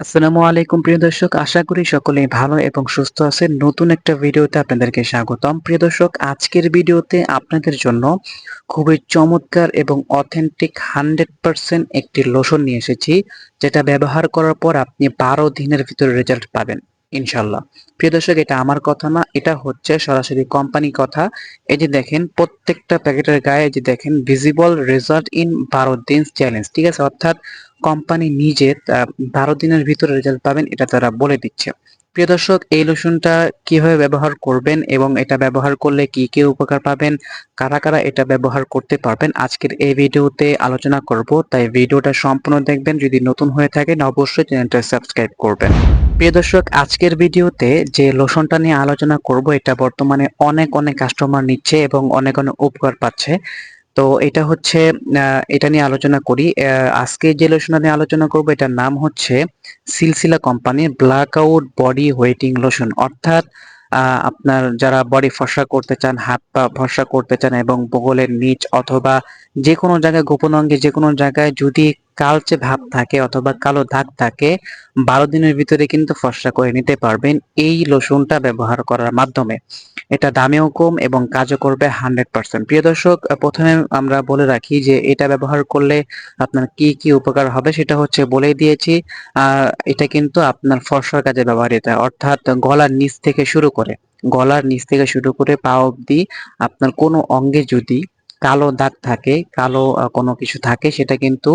আসসালামু আলাইকুম, প্রিয় দর্শক। আশা করি সকলেই ভালো এবং সুস্থ আছেন। নতুন একটা ভিডিওতে আপনাদেরকে স্বাগতম। প্রিয় দর্শক, আজকের ভিডিওতে আপনাদের জন্য খুবই চমৎকার এবং অথেন্টিক হান্ড্রেড পারসেন্ট একটি লোশন নিয়ে এসেছি, যেটা ব্যবহার করার পর আপনি বারো দিনের ভিতরে রেজাল্ট পাবেন। ইনশাল্লাহ প্রিয় দর্শক, এটা আমার কথা না, এটা হচ্ছে সরাসরি কোম্পানি কথা। এই যে দেখেন, প্রত্যেকটা প্যাকেটের গায়ে যে দেখেন ভিজিবল রেজাল্ট ইন বারো দিন চ্যালেঞ্জ ঠিক আছে? অর্থাৎ কোম্পানি নিজে বারো দিনের ভিতরে রেজাল্ট পাবেন, এটা তারা বলে দিচ্ছে। প্রিয় দর্শক, এই লোশনটা কীভাবে ব্যবহার করবেন এবং এটা ব্যবহার করলে কি কি উপকার পাবেন? কারা কারা এটা ব্যবহার করতে পারবেন? আজকের এই ভিডিওতে আলোচনা করব, তাই ভিডিওটা সম্পূর্ণ দেখবেন। যদি নতুন হয়ে থাকেন অবশ্যই চ্যানেলটা সাবস্ক্রাইব করবেন। প্রিয় দর্শক, আজকের ভিডিওতে যে লোশনটা নিয়ে আলোচনা করব, এটা বর্তমানে অনেক অনেক কাস্টমার নিচ্ছে এবং অনেক অনেক উপকার পাচ্ছে। তো এটা হচ্ছে এটা নিয়ে আলোচনা করি। আজকে যে লোশনটা নিয়ে আলোচনা করব, এটার নাম হচ্ছে সিলসিলা কোম্পানির black out body whitening lotion. অর্থাৎ আপনার যারা বডি ফর্সা করতে চান, হাত পা ফর্সা করতে চান এবং বগলের নিচ অথবা যে কোনো জায়গায়, গোপন অঙ্গে যে কোনো জায়গায় যদি কালচে ভাব থাকে অথবা কালো দাগ থাকে, বারো দিনের ভিতরে কিন্তু ফর্সা করে নিতে পারবেন এই লোশনটা ব্যবহার করার মাধ্যমে। এটা দামেও কম এবং কাজও করবে হান্ড্রেড পার্সেন্ট প্রিয় দর্শক, প্রথমে আমরা বলে রাখি যে এটা ব্যবহার করলে আপনার কি কি উপকার হবে সেটা হচ্ছে বলে দিয়েছি এটা কিন্তু আপনার ফর্সার কাজে ব্যবহৃত হয়, অর্থাৎ গলার নিচ থেকে শুরু করে, গলার নিচ থেকে শুরু করে পা অবধি আপনার কোনো অঙ্গে যদি কালো দাগ থাকে, কালো কোনো কিছু থাকে, সেটা কিন্তু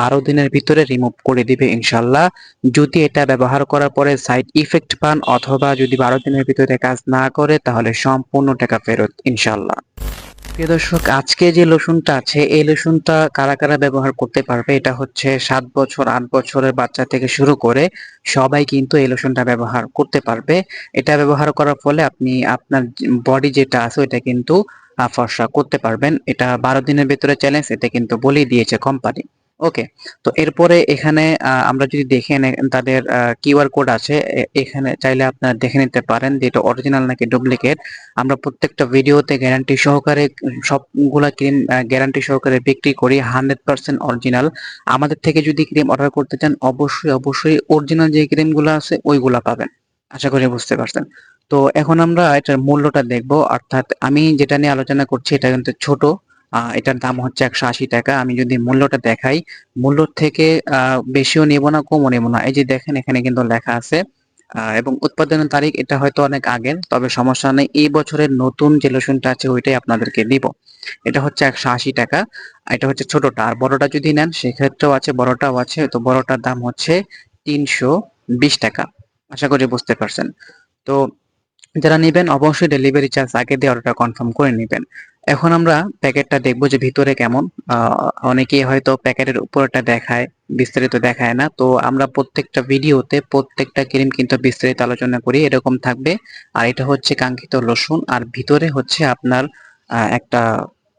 বারো দিনের ভিতরে রিমুভ করে দিবে ইনশাল্লাহ। যদি এটা ব্যবহার করার পরে সাইড ইফেক্ট পান অথবা যদি বারো দিনের ভিতরে কাজ না করে, তাহলে সম্পূর্ণ টাকা ফেরত ইনশাল্লাহ। দর্শক, আজকে যে লোশনটা আছে, এই লোশনটা কারা কারা ব্যবহার করতে পারবে, এটা হচ্ছে সাত বছর, আট বছরের বাচ্চা থেকে শুরু করে সবাই কিন্তু এই লোশনটা ব্যবহার করতে পারবে। এটা ব্যবহার করার ফলে আপনি আপনার বডি যেটা আছে, ওইটা কিন্তু ফর্সা করতে পারবেন। এটা বারো দিনের ভেতরে চ্যালেঞ্জ এটা কিন্তু বলেই দিয়েছে কোম্পানি ওকে তো এরপরে এখানে আমরা যদি দেখে তাদের কিউআর কোড আছে। এখানে চাইলে আপনারা দেখে নিতে পারেন যে এটা অরিজিনাল নাকি ডুপ্লিকেট আমরা প্রত্যেকটা ভিডিওতে গ্যারান্টি সহকারে, সবগুলা ক্রিম গ্যারান্টি সহকারে বিক্রি করি হান্ড্রেড পার্সেন্ট অরিজিনাল আমাদের থেকে যদি ক্রিম অর্ডার করতে চান, অবশ্যই অবশ্যই অরিজিনাল যে ক্রিমগুলো আছে, ওইগুলা পাবেন। আশা করি বুঝতে পারছেন। তো এখন আমরা এটার মূল্যটা দেখব। অর্থাৎ আমি যেটা নিয়ে আলোচনা করছি, এটা কিন্তু ছোট। এটার দাম হচ্ছে একশো আশি টাকা। আমি যদি মূল্যটা দেখাই, মূল্য থেকে বেশিও নেব না, কমও নেব না। এই যে দেখেন, এখানে কিন্তু লেখা আছে। এবং উৎপাদনের তারিখ এটা হয়তো অনেক আগের, তবে সমস্যা নেই। এই বছরের নতুন যে লোশনটা আছে, ওইটাই আপনাদেরকে দিব। এটা হচ্ছে একশো আশি টাকা। এটা হচ্ছে ছোটটা। আর বড়টা যদি নেন, সেক্ষেত্রেও আছে, বড়টাও আছে। তো বড়টার দাম হচ্ছে তিনশো বিশ টাকা। আশা করি বুঝতে পারছেন। তো যারা নেবেন, অবশ্যই ডেলিভারি চার্জ আগে দিয়ে অর্ডারটা কনফার্ম করে নেবেন। এখন আমরা প্যাকেটটা দেখব যে ভিতরে কেমন। অনেকেই হয়তো প্যাকেটের উপরটা দেখায়, বিস্তারিত দেখায় না। তো আমরা প্রত্যেকটা ভিডিওতে প্রত্যেকটা ক্রিম কিন্তু বিস্তারিত আলোচনা করি, এরকম থাকবে। আর এটা হচ্ছে কাঙ্ক্ষিত রসুন, আর ভিতরে হচ্ছে আপনার একটা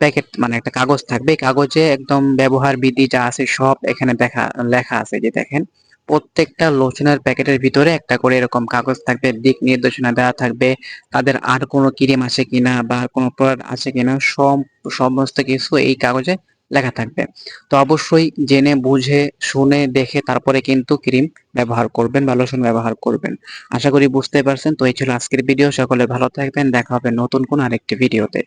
প্যাকেট মানে একটা কাগজ থাকবে। কাগজে একদম ব্যবহার বিধি যা আছে সব এখানে দেখা, লেখা আছে, যে দেখেন। প্রত্যেকটা লোশনের প্যাকেটের ভিতরে একটা করে এরকম কাগজ থাকবে, দিক নির্দেশনা দেওয়া থাকবে, তাদের আর কোনো ক্রিম আছে কিনা বা কোনো প্রোডাক্ট আছে কিনা সব সমস্ত কিছু এই কাগজে লেখা থাকবে। তো অবশ্যই জেনে, বুঝে, শুনে, দেখে তারপরে কিন্তু ক্রিম ব্যবহার করবেন বা লোশন ব্যবহার করবেন। আশা করি বুঝতে পারছেন। তো এই ছিল আজকের ভিডিও। সকলে ভালো থাকবেন। দেখা হবে নতুন কোন আরেকটি ভিডিওতে।